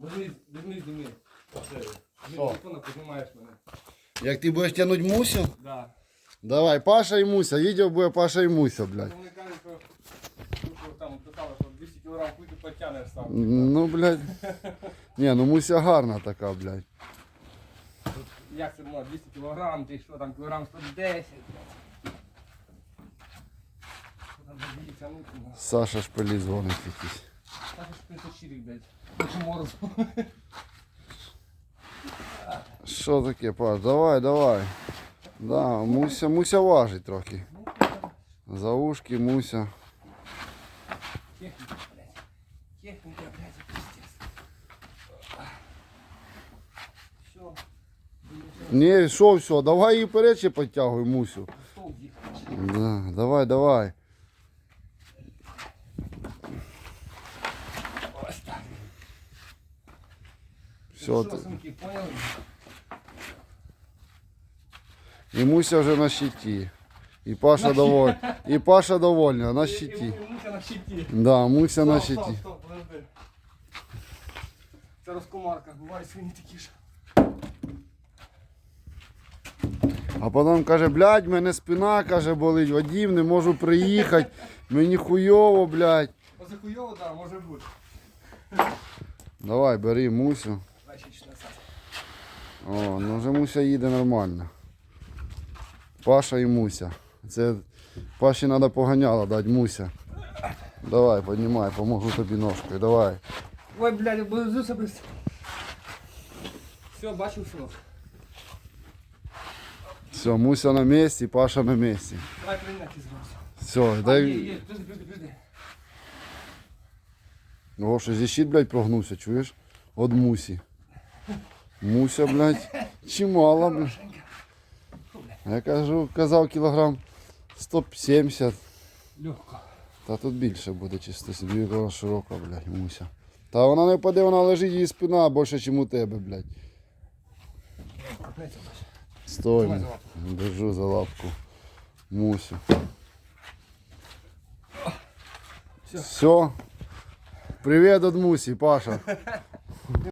Вернись, мене. Це, Що? телефона піднімаєш мене. Як ти будеш тягнути мусю? Да. Давай, Паша і Муся. Відео буде Паша і Муся, блядь. Вони кажуть, що, що там писали, що 200 кг хуй потягнеш сам. Ну, блядь. Ні, ну Муся гарна така, блядь. Як це було, 200 кг, ти що там, кілограм 110. Що там за дві тягнути? ну. Саша шпилі дзвонить якийсь. Так ж 54, блядь. Дуже морозу. Що таке, Паш? Давай, давай. Да, Муся, Муся важить трохи. За ушки, Муся. Техніка, блядь. Техніка, блядь, пиздец. Все. Ні, що все, давай її вперед ще підтягуй, Мусю. Стол їхав. Да, давай, давай. Все, ти- і Муся вже на щиті. І Паша доволь. І Паша довольна, на щиті. і- і Муся на щиті. Да, Муся на щиті. стоп, стоп, подожди. Це розкомарка, буває свині такі ж. А потім каже, блядь, мене спина каже, болить, Вадим, не можу приїхати. Мені хуйово, блядь. Оце хуйово, да, може бути. Давай, бери Мусю. О, ну вже Муся їде нормально. Паша і Муся. Це Паші треба поганяло дати Муся. Давай, піднімай, поможу тобі ножкою. Давай. Ой, блядь, буду себе. Все, бачив, що. Все, Муся на місці, Паша на місці. Давай прийняти зразу. Все, дай. О, що зі щит, блядь, прогнувся, чуєш? От Мусі. Муся, блядь, чимало, блядь. Я кажу, казав кілограм 170. Легко. Та тут більше буде чисто собі вона широка, блядь, Муся. Та вона не впаде, вона лежить її спина більше, ніж у тебе, блядь. Стой, блядь. держу за лапку. Мусю. Всё. Все. Привіт від Мусі, Паша.